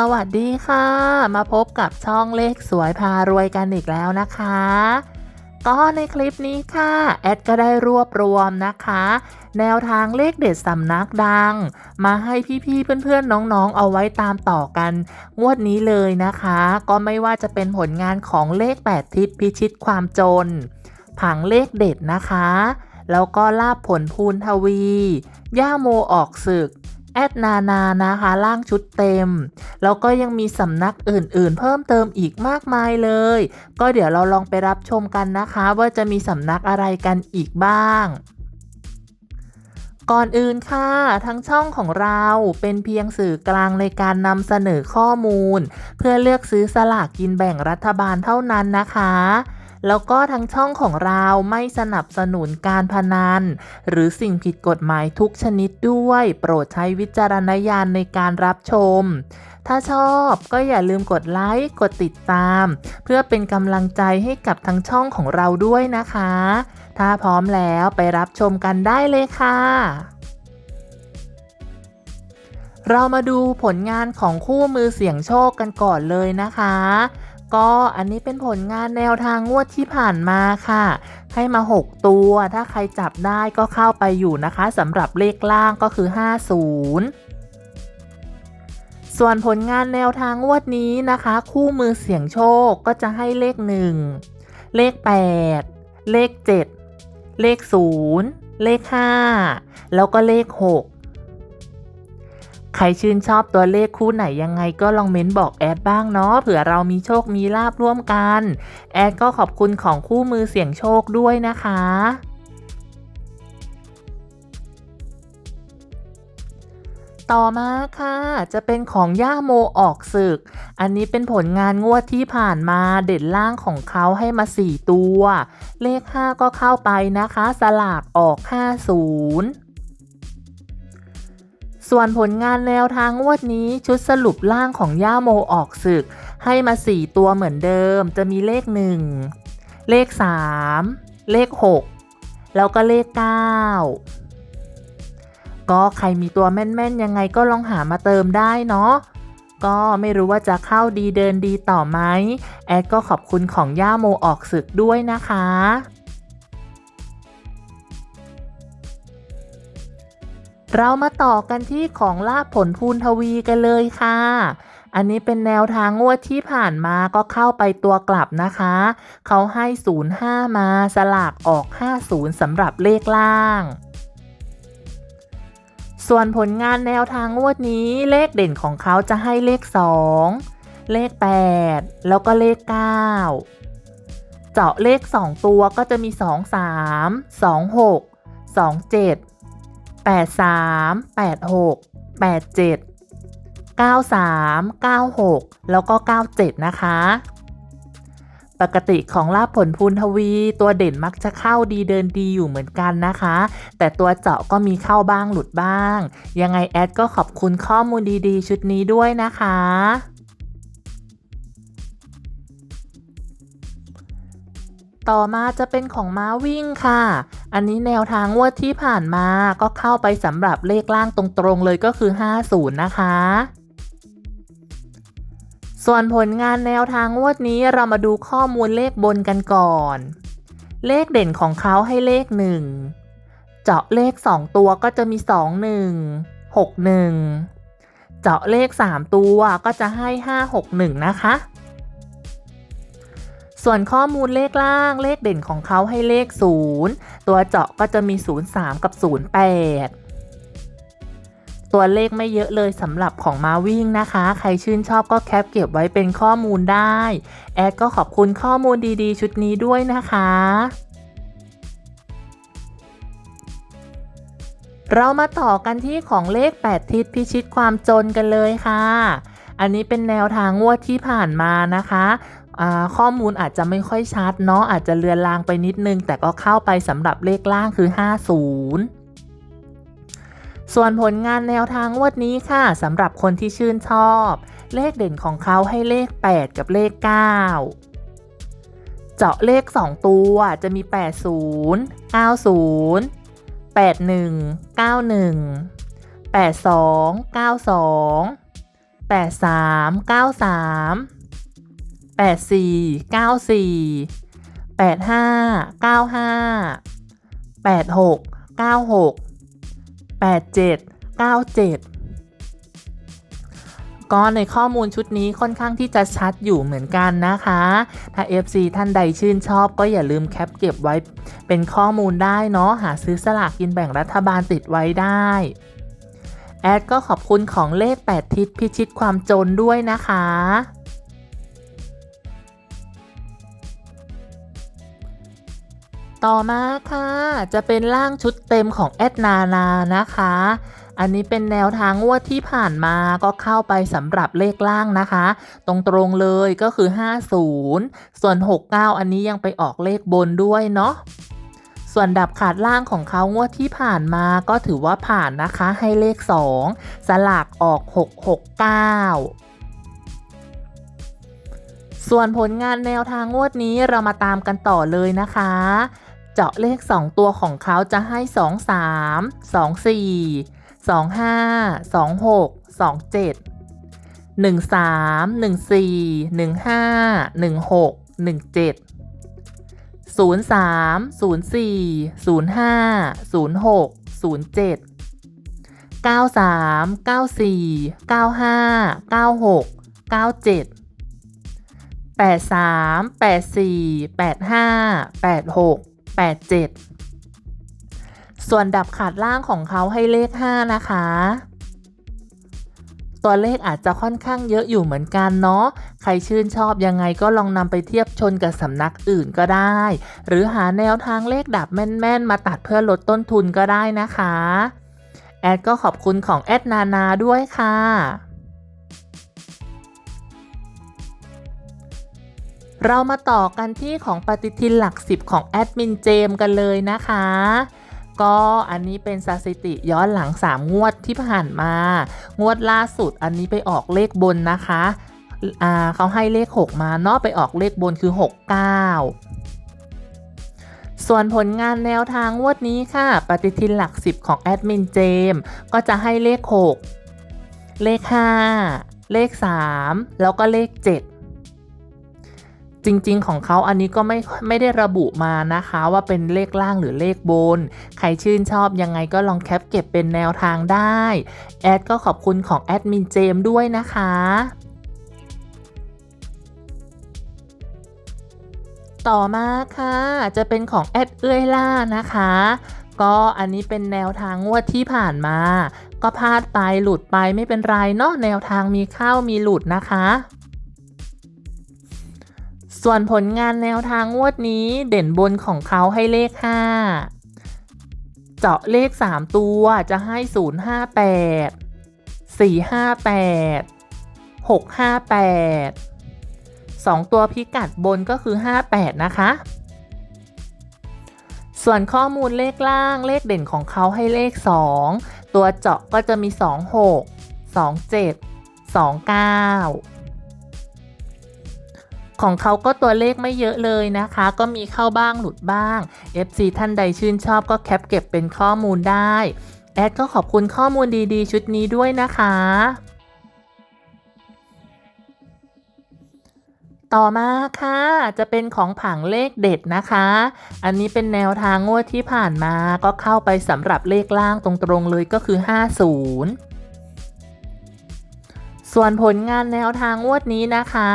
สวัสดีค่ะ มาพบกับช่องเลขสวยพารวยกันอีกแล้วนะคะ ก็ในคลิปนี้ค่ะ แอดก็ได้รวบรวมนะคะ แนวทางเลขเด็ดสำนักดัง มาให้พี่ๆเพื่อนๆน้องๆเอาไว้ตามต่อกัน งวดนี้เลยนะคะ ก็ไม่ว่าจะเป็นผลงานของเลข 8 ทิศพิชิตความจน ผังเลขเด็ดนะคะ แล้วก็ลาบผลพูนทวี ย่าโมออกศึก แอดนานานะคะล่างชุดเต็ม แล้วก็ยังมีสำนักอื่นๆ เพิ่มเติมอีกมากมายเลย ก็เดี๋ยวเราลองไปรับชมกันนะคะ ว่าจะมีสำนักอะไรกันอีกบ้างก่อนอื่นค่ะ ทั้งช่องของเราเป็นเพียงสื่อกลางในการนำเสนอข้อมูล เพื่อเลือกซื้อสลากกินแบ่งรัฐบาลเท่านั้นนะคะ แล้วก็ทั้งช่องของเราไม่สนับสนุนการพนัน หรือสิ่งผิดกฎหมายทุกชนิดด้วย โปรดใช้วิจารณญาณในการรับชม ถ้าชอบก็อย่าลืมกดไลค์กดติดตาม เพื่อเป็นกำลังใจให้กับทั้งช่องของเราด้วยนะคะ ถ้าพร้อมแล้วไปรับชมกันได้เลยค่ะเรามาดูผลงานของคู่มือเสี่ยงโชคกันก่อนเลยนะคะ ก็อันนี้เป็นผลงานแนวทางงวดที่ผ่านมาค่ะ ให้มา 6 ตัว ถ้าใครจับได้ก็เข้าไปอยู่นะคะสำหรับเลขล่างก็คือ 50ส่วนผลงานแนวทางงวดนี้นะคะ คู่มือเสี่ยงโชคก็จะให้เลข 1 เลข 8 เลข 7 เลข 0 เลข 5 แล้วก็เลข 6 ใครชื่นชอบตัวเลขคู่ไหนยังไงก็ลองเม้นบอกแอดบ้างเนาะเผื่อเรามีโชคมีลาบร่วมกัน แอดก็ขอบคุณของคู่มือเสี่ยงโชคด้วยนะคะต่อมาค่ะ จะเป็นของย่าโมออกศึก อันนี้เป็นผลงานงวดที่ผ่านมาเด่นล่างของเขาให้มา 4 ตัว เลข 5 ก็เข้าไปนะคะ สลากออก 50 ส่วนผลงานแนวทางงวดนี้ชุดสรุปล่างของย่าโมออกศึก ให้มา 4 ตัวเหมือนเดิม จะมีเลข 1 เลข 3 เลข 6 แล้วก็เลข 9 ก็ใครมีตัวแม่นๆ ยังไงก็ลองหามาเติมได้เนาะก็ไม่รู้ว่าจะเข้าดีเดินดีต่อไหมแอดก็ขอบคุณของย่าโมออกศึกด้วยนะคะ เรามาต่อกันที่ของลาบผลพูนทวีกันเลยค่ะ อันนี้เป็นแนวทางงวดที่ผ่านมาก็เข้าไปตัวกลับนะคะ เขาให้ 05 มาสลากออก 50สำหรับเลขล่างส่วนผลงานแนวทางงวดนี้เลขเด่นของเขาจะให้เลข 2 เลข 8 แล้วก็เลข 9 เจาะเลข 2 ตัวก็จะมี 2 3 2 6 2 7 8 3 8 6 8 7 9 3 9 6 แล้วก็ 97 นะคะ ปกติของลาบผลพูนทวี ตัวเด่นมักจะเข้าดีเดินดีอยู่เหมือนกันนะคะ แต่ตัวเจาะก็มีเข้าบ้างหลุดบ้าง ยังไงแอดก็ขอบคุณข้อมูลดีๆ ชุดนี้ด้วยนะคะต่อมาจะเป็นของม้าวิ่งค่ะ อันนี้แนวทางงวดที่ผ่านมาก็เข้าไปสำหรับเลขล่างตรงๆเลยก็คือ 50 นะคะ ส่วนผลงานแนวทางงวดนี้เรามาดูข้อมูลเลขบนกันก่อน เลขเด่นของเขาให้เลข 1 เจาะเลข 2 ตัวก็จะมี 2 1 6 1 เจาะเลข 3 ตัวก็จะให้ 5 6 1 นะคะ ส่วนข้อมูลเลขล่างเลขเด่นของเขาให้เลข 0 ตัวเจาะก็จะมี 03 กับ 08 ตัวเลขไม่เยอะเลยสำหรับของมาวิ่งนะคะ ใครชื่นชอบก็แคปเก็บไว้เป็นข้อมูลได้ แอดก็ขอบคุณข้อมูลดีๆ ชุดนี้ด้วยนะคะเรามาต่อกันที่ของเลข 8 ทิศพิชิตความจนกันเลยค่ะ อันนี้เป็นแนวทางงวดที่ผ่านมานะคะ ข้อมูลอาจจะไม่ค่อยชัดเนาะอาจจะเลือนลางไปนิดนึง แต่ก็เข้าไปสำหรับเลขล่างคือ 50ส่วนผลงานแนวทางวดนี้ค่ะสำหรับคนที่ชื่นชอบ เลขเด่นของเขาให้เลข 8 กับเลข 9 เจาะเลข 2 ตัวจะมี 80 90 81 91 82 92แป ดสามเก้าสามแปดสี่เก้าสี่แปดห้าเก้าห้าแปดหกเก้าหกแปดเจ็ดเก้าเจ็ดก็ในข้อมูลชุดนี้ค่อนข้างที่จะชัดอยู่เหมือนกันนะคะ ถ้า FC ท่านใดชื่นชอบก็อย่าลืมแคปเก็บไว้เป็นข้อมูลได้เนาะหาซื้อสลากกินแบ่งรัฐบาลติดไว้ได้แอดก็ขอบคุณของเลข 8 ทิศพิชิตความจนด้วยนะคะ ต่อมาค่ะจะเป็นร่างชุดเต็มของแอดนานานะคะ อันนี้เป็นแนวทางงวดที่ผ่านมาก็เข้าไปสำหรับเลขล่างนะคะ ตรงๆเลยก็คือ 50 ส่วน 69 อันนี้ยังไปออกเลขบนด้วยเนาะส่วนดับขาดล่างของเขางวดที่ผ่านมาก็ถือว่าผ่านนะคะให้เลข 2 สลากออก 669ส่วนผลงานแนวทางงวดนี้เรามาตามกันต่อเลยนะคะ เจาะเลข 2 ตัวของเขาจะให้ 2 3 2 4 2 5 2 6 2 7 1 3 1 4 1 5 1 6 1 7 0 3 0 4 0 5 0 6 0 7 9 3 9 4 9 5 9 6 9 7 8 3 8 4 8 5 8 6 8 7 ส่วนดับขาดล่างของเขาให้เลข 5 นะคะ ตัวเลขอาจจะค่อนข้างเยอะอยู่เหมือนกันเนาะ ใครชื่นชอบยังไงก็ลองนำไปเทียบชนกับสำนักอื่นก็ได้ หรือหาแนวทางเลขดับแม่นๆ มาตัดเพื่อลดต้นทุนก็ได้นะคะ แอดก็ขอบคุณของแอดนานาด้วยค่ะ เรามาต่อกันที่ของปฏิทินหลักสิบของแอดมินเจมกันเลยนะคะ ก็อันนี้เป็นสถิติย้อนหลัง 3 งวดที่ผ่านมา งวดล่าสุดอันนี้ไปออกเลขบนนะคะอ่าเขาให้เลข 6 มาเนาะไปออกเลขบนคือ 69 ส่วนผลงานแนวทางงวดนี้ค่ะ ปฏิทินหลัก 10 ของแอดมินเจมก็จะให้เลข 6 เลข 5 เลข 3 แล้วก็เลข 7 จริง ๆ ของเขาอันนี้ก็ไม่ไม่ได้ระบุมานะคะว่าเป็นเลขล่างหรือเลขบน ใครชื่นชอบยังไงก็ลองแคปเก็บเป็นแนวทางได้ แอดก็ขอบคุณของแอดมินเจมด้วยนะคะต่อมาค่ะ จะเป็นของแอดเอื้อยล่านะคะ ก็อันนี้เป็นแนวทางงวดที่ผ่านมา ก็พลาดไปหลุดไปไม่เป็นไรเนาะแนวทางมีเข้ามีหลุดนะคะ ส่วนผลงานแนวทางงวดนี้เด่นบนของเขาให้เลข 5 เจาะเลข 3 ตัวจะให้ 058 458 658 2 ตัวพิกัดบนก็คือ 58 นะคะ ส่วนข้อมูลเลขล่างเลขเด่นของเขาให้เลข 2 ตัวเจาะก็จะมี 26 27 29 ของเขาก็ตัวเลขไม่เยอะเลยนะคะ ก็มีเข้าบ้างหลุดบ้าง FC ท่านใดชื่นชอบก็แคปเก็บเป็นข้อมูลได้ แอดก็ขอบคุณข้อมูลดีๆ ชุดนี้ด้วยนะคะ ต่อมาค่ะจะเป็นของผังเลขเด็ดนะคะ อันนี้เป็นแนวทางงวดที่ผ่านมาก็เข้าไปสำหรับเลขล่างตรงๆเลยก็คือ 50 ส่วนผลงานแนวทางงวดนี้นะคะ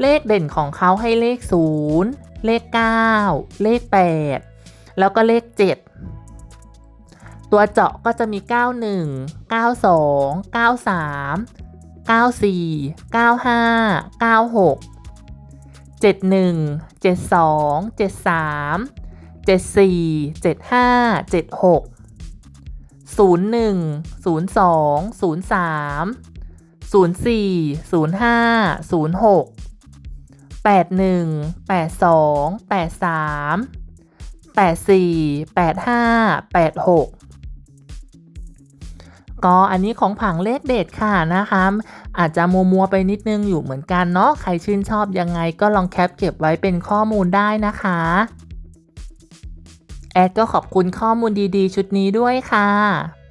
เลขเด่นของเขาให้เลข 0 เลข 9 เลข 8 แล้วก็เลข 7 ตัวเจาะก็จะมี 91 92 93 94 95 96 71 72 73 74 75 76 01 02 03 04 05 06 81 82 83 84 85 86 ก็อันนี้ของผังเลขเด็ดค่ะนะคะ อาจจะมัวมัวไปนิดนึงอยู่เหมือนกันเนาะใครชื่นชอบยังไงก็ลองแคปเก็บไว้เป็นข้อมูลได้นะคะ แอดก็ขอบคุณข้อมูลดีๆ ชุดนี้ด้วยค่ะ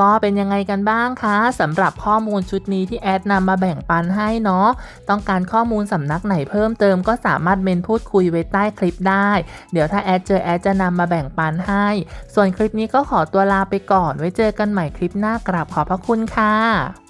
ก็เป็นยังไงกันบ้างคะสำหรับข้อมูลชุดนี้ที่แอดนำมาแบ่งปันให้เนาะต้องการข้อมูลสำนักไหนเพิ่มเติมก็สามารถเมนพูดคุยไว้ใต้คลิปได้ เดี๋ยวถ้าแอดเจอแอดจะนำมาแบ่งปันให้ ส่วนคลิปนี้ก็ขอตัวลาไปก่อนไว้เจอกันใหม่คลิปหน้ากราบขอบพระคุณค่ะ